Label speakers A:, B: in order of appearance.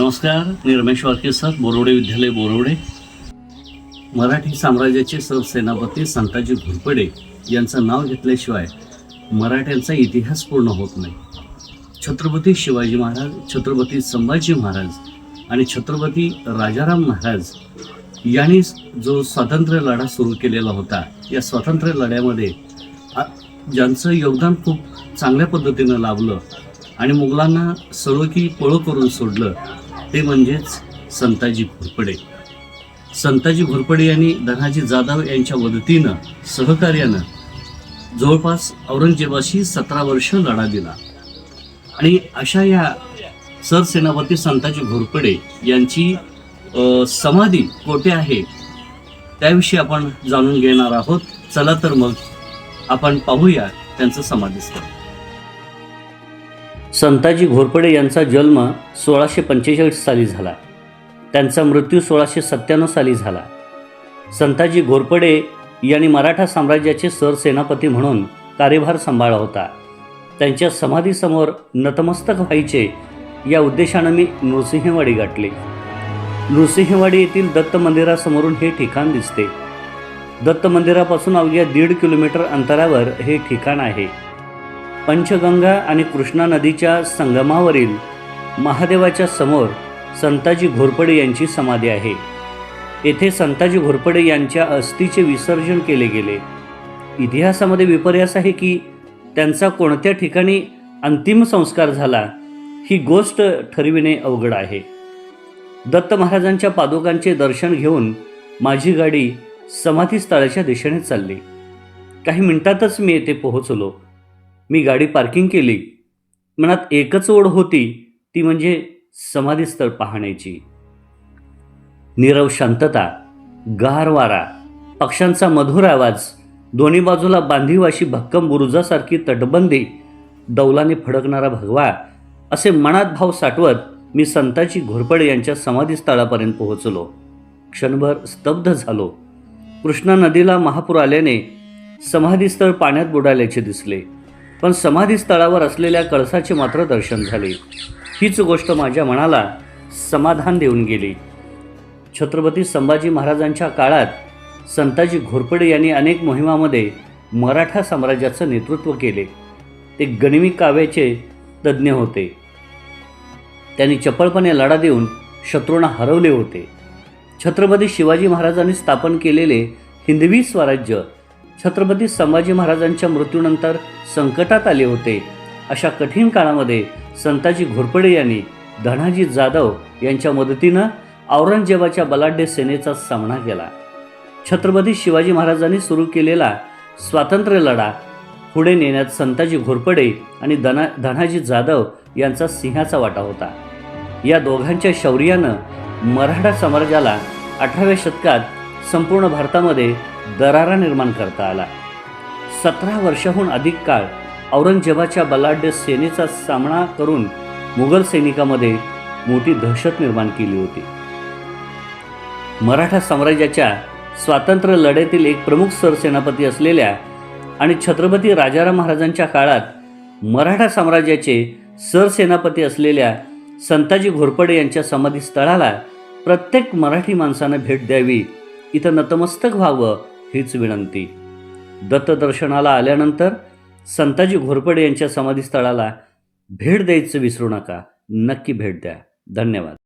A: नमस्कार मी रमेश वारके सर बोरवडे विद्यालय बोरवडे मराठी साम्राज्याचे सरसेनापती संताजी घुरपडे यांचं नाव घेतल्याशिवाय मराठ्यांचा इतिहास पूर्ण होत नाही. छत्रपती शिवाजी महाराज छत्रपती संभाजी महाराज आणि छत्रपती राजाराम महाराज यांनी जो स्वातंत्र्य लढा सुरू केलेला होता या स्वातंत्र्य लढ्यामध्ये ज्यांचं योगदान खूप चांगल्या पद्धतीनं लाभलं आणि मुघलांना सरोकी पळो करून सोडलं ते म्हणजेच संताजी घोरपडे. संताजी घोरपडे यांनी धनाजी जाधव यांच्या मदतीनं सहकार्यानं जवळपास औरंगजेबाशी सतरा वर्ष लढा दिला. आणि अशा या सरसेनापती संताजी घोरपडे यांची समाधी कोठे आहे त्याविषयी आपण जाणून घेणार आहोत. चला तर मग आपण पाहूया त्यांचं समाधीस्थळ. संताजी घोरपडे यांचा जन्म सोळाशे पंचेचाळीस साली झाला. त्यांचा मृत्यू सोळाशे सत्त्याण्णव साली झाला. संताजी घोरपडे यांनी मराठा साम्राज्याचे सरसेनापती म्हणून कार्यभार सांभाळला होता. त्यांच्या समाधीसमोर नतमस्तक व्हायचे या उद्देशानं मी नृसिंहवाडी गाठले. नृसिंहवाडी येथील दत्त मंदिरासमोरून हे ठिकाण दिसते. दत्त मंदिरापासून अवघ्या दीड किलोमीटर अंतरावर हे ठिकाण आहे. पंचगंगा आणि कृष्णा नदीच्या संगमावरील महादेवाच्या समोर संताजी घोरपडे यांची समाधी आहे. येथे संताजी घोरपडे यांच्या अस्थीचे विसर्जन केले गेले. इतिहासामध्ये विपर्यास आहे की त्यांचा कोणत्या ठिकाणी अंतिम संस्कार झाला ही गोष्ट ठरविणे अवघड आहे. दत्त महाराजांच्या पादुकांचे दर्शन घेऊन माझी गाडी समाधीस्थळाच्या दिशेने चालली. काही मिनिटातच मी येथे पोहोचलो. मी गाडी पार्किंग केली. मनात एकच ओढ होती ती म्हणजे समाधीस्थळ पाहण्याची. नीरव शांतता गार वारा पक्ष्यांचा मधुर आवाज दोन्ही बाजूला बांधीव अशी भक्कम बुरुजासारखी तटबंदी दौलाने फडकणारा भगवा असे मनात भाव साठवत मी संताजी घोरपडे यांच्या समाधीस्थळापर्यंत पोहोचलो. क्षणभर स्तब्ध झालो. कृष्णा नदीला महापूर आल्याने समाधीस्थळ पाण्यात बुडाल्याचे दिसले. पण समाधीस्थळावर असलेल्या कळसाचे मात्र दर्शन झाले. हीच गोष्ट माझ्या मनाला समाधान देऊन गेली. छत्रपती संभाजी महाराजांच्या काळात संताजी घोरपडे यांनी अनेक मोहिमामध्ये मराठा साम्राज्याचं नेतृत्व केले. ते गनिमी काव्याचे तज्ज्ञ होते. त्यांनी चपळपणे लढा देऊन शत्रूंना हरवले होते. छत्रपती शिवाजी महाराजांनी स्थापन केलेले हिंदवी स्वराज्य छत्रपती संभाजी महाराजांच्या मृत्यूनंतर संकटात आले होते. अशा कठीण काळामध्ये संताजी घोरपडे यांनी धनाजी जाधव यांच्या मदतीनं औरंगजेबाच्या बलाढ्य सेनेचा सामना केला. छत्रपती शिवाजी महाराजांनी सुरू केलेला स्वातंत्र्य लढा पुढे नेण्यात संताजी घोरपडे आणि धना धनाजी जाधव यांचा सिंहाचा वाटा होता. या दोघांच्या शौर्यानं मराठा समाजाला अठराव्या शतकात संपूर्ण भारतामध्ये दरारा निर्माण करता आला. सतरा वर्षाहून अधिक काळ औरंगजेबाच्या बलाढ्य सेनेचा सामना करून मुघल सैनिकामध्ये मोठी दहशत निर्माण केली होती. मराठा साम्राज्याच्या स्वातंत्र्य लढ्यातील एक प्रमुख सरसेनापती असलेल्या आणि छत्रपती राजाराम महाराजांच्या काळात मराठा साम्राज्याचे सरसेनापती असलेल्या संताजी घोरपडे यांच्या समाधीस्थळाला प्रत्येक मराठी माणसानं भेट द्यावी इथं नतमस्तक व्हावं हीच विनंती. दत्तदर्शनाला आल्यानंतर संताजी घोरपडे यांच्या समाधीस्थळाला भेट द्यायचं विसरू नका. नक्की भेट द्या. धन्यवाद.